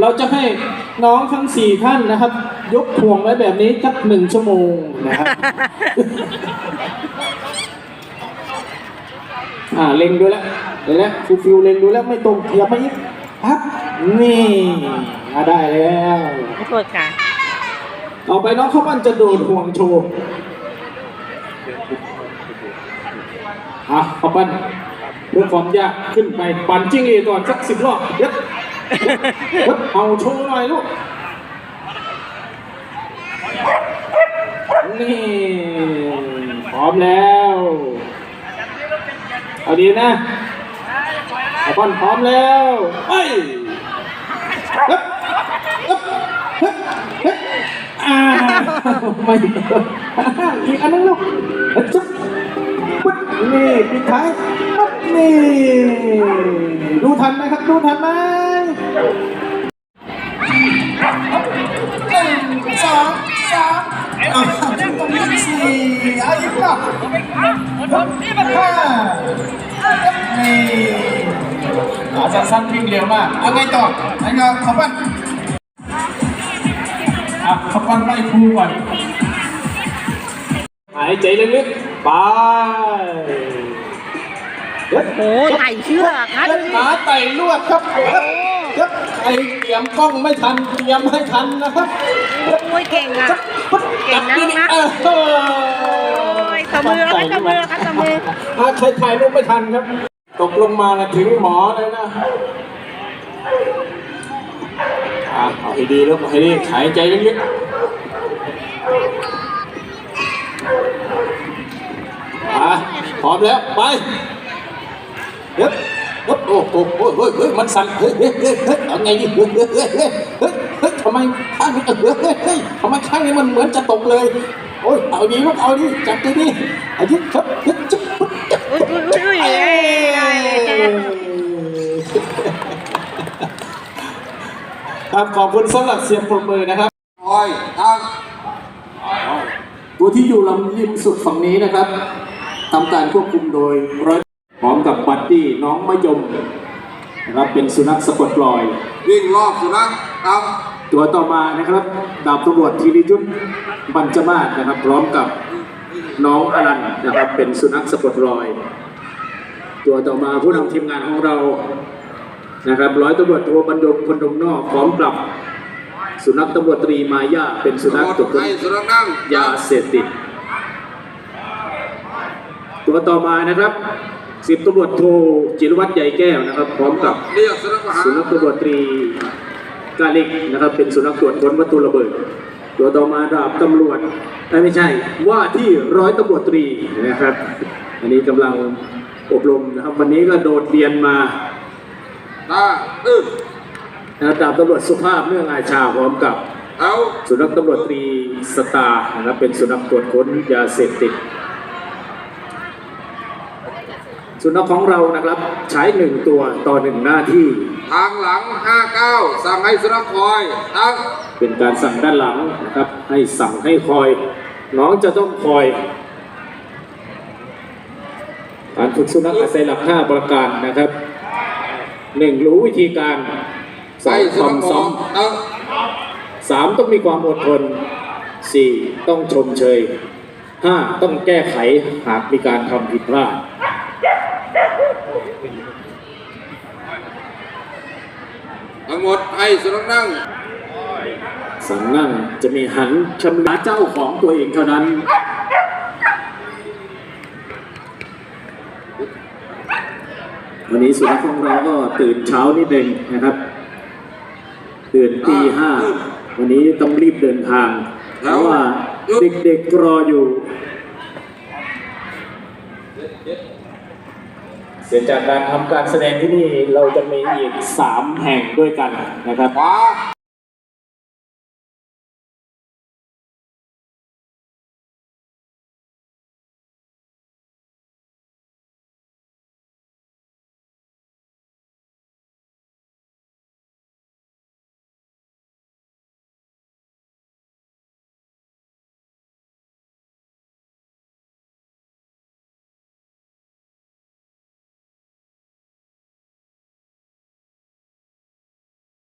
เราจะให้น้องทั้งสี่ท่านนะครับ ยกห่วงไว้แบบนี้สักหนึ่งชั่วโมงนะครับ อ่าเล็งดูแล้วเดี๋ยวนะฟิวฟิวเล็งดูแล้วไม่ตรงขยับมาอีกปั๊บนี่อ่าได้แล้วขอโทษค่ะต่อไปน้องข้าวปั้นจะโดดห่วงโชว์อะข้าวปั้นเรื่องความยากขึ้นไปปั่นจิ้งหรีดก่อนสักสิบรอบเย็ดเย็ด เอาโชว์หน่อยลูก นี่ พร้อมแล้ว เอาดีนะข้าวปั้นพร้อมแล้วไปเฮ้ยเฮ้ยเฮ้ยเฮ้ยอ่าไม่อีกอันนึงลูกจุ๊บปึ๊บนี่ปิดท้ายปึ๊บนี่ ดูทันไหมครับ ดูทันไหม สองสามอ่าตรงนี้สี่เอาอีกรอบห้านี่อาสั้นวิ่งเร็วมากเอาไงต่อไอ้เงาขอปั้นอะขับวันไล่ครูก่อนหายใจลึกๆไปเฮ้โอ้ไต่เชือกนะเฮ้ยหมาไต่ลวดครับ เฮ้ยเฮ้ยใครเตรียมกล้องไม่ทันเตรียมให้ทันนะครับโอ้ยเก่งอะเก่งนะลูกนะเออโอ้ยตบมือครับตบมือครับตบมืออะใครถ่ายรูปไม่ทันครับ ตกลงมานะถึงหมอเลยนะอะเอาให้ดีลูกเอาให้ดีหายใจลึกๆอะพร้อมแล้วไปเฮ้ยเฮ้ย โอ้โหโอ้ยเฮ้ยเฮ้ยมันสั่นเฮ้ยเฮ้ยเฮ้ยเฮ้ยเอาไงดีเฮ้ยเฮ้ยเฮ้ยเฮ้ยเฮ้ยทำไมข้างนี้เฮ้ยเฮ้ยเฮ้ยทำไมข้างนี้มันเหมือนจะตกเลยโอ้ยเอาดีลูกเอาดีจับดีดีอายุครับยจุ๊บปุ๊บจุ๊บอุ้ยอุ้ยอุ้ยเอ้ยได้เลยครับขอบคุณสำหรับเสียงปรบมือนะครับคอยตั้งตัวที่อยู่ลำริมสุดฝั่งนี้นะครับทำการควบคุมโดยร้อย พร้อมกับบัดดี้น้องมะยมนะครับเป็นสุนัขสะกดรอย วิ่งรอบสุนัขตั้งตัวต่อมานะครับดาบตำรวจธีริยุทธบรรจมาศนะครับ พร้อมกับน้องอรันนะครับเป็นสุนัขสะกดรอย ตัวต่อมาผู้นำทีมงานของเรานะครับร้อยตำรวจโทบรรยงพลดงนอกพร้อมกับสุนัขตำรวจตรีมายาเป็นสุนัขหมดตรวจค้นให้สุนัขนั่งยาเสพติดตัวต่อมานะครับ สิบตำรวจโทจิรวัตรใหญ่แก้วนะครับ พร้อมกับเรียกสุนัขมาหาสุนัขตำรวจตรีกาลิกนะครับ เป็นสุนัขตรวจค้นวัตถุระเบิด ตัวต่อมาดาบตำรวจเอ้ยไม่ใช่ว่าที่ร้อยตำรวจตรีนะครับ อันนี้กำลังอบรมนะครับ วันนี้ก็โดดเรียนมาตาอึ้งนะครับดาบตำรวจสุภาพเนื่องอาชาพร้อมกับ เอาสุนัขตำรวจตรีสตาร์นะครับเป็นสุนัขตรวจค้นยาเสพติด สุนัขของเรานะครับใช้หนึ่งตัวต่อหนึ่งหน้าที่ ทางหลัง 59 สั่งให้สุนัขคอยตั้งเป็นการสั่งด้านหลังนะครับ ให้สั่งให้คอย น้องจะต้องคอย การฝึกสุนัขอาศัยหลักห้าประการนะครับหนึ่งรู้วิธีการสอใส่งสุนัขทำมซ้อองมตั้งสามต้องมีความอดทนสี่ต้องชมเชยห้าต้องแก้ไขหากมีการทำผิดพลาด ทั้งหมดให้สุนัขนั่งสั่งนั่งจะมีหันชำระเจ้าของตัวเองเท่านั้นวันนี้สุนัขของเราก็ตื่นเช้านิดหนึ่งนะครับ ตื่นตีห้าวันนี้ต้องรีบเดินทาง เพราะว่าเด็กๆรออยู่ เดี๋ยวจากการทำการแสดงที่นี่เราจะมีอีกสามแห่งด้วยกันนะครับ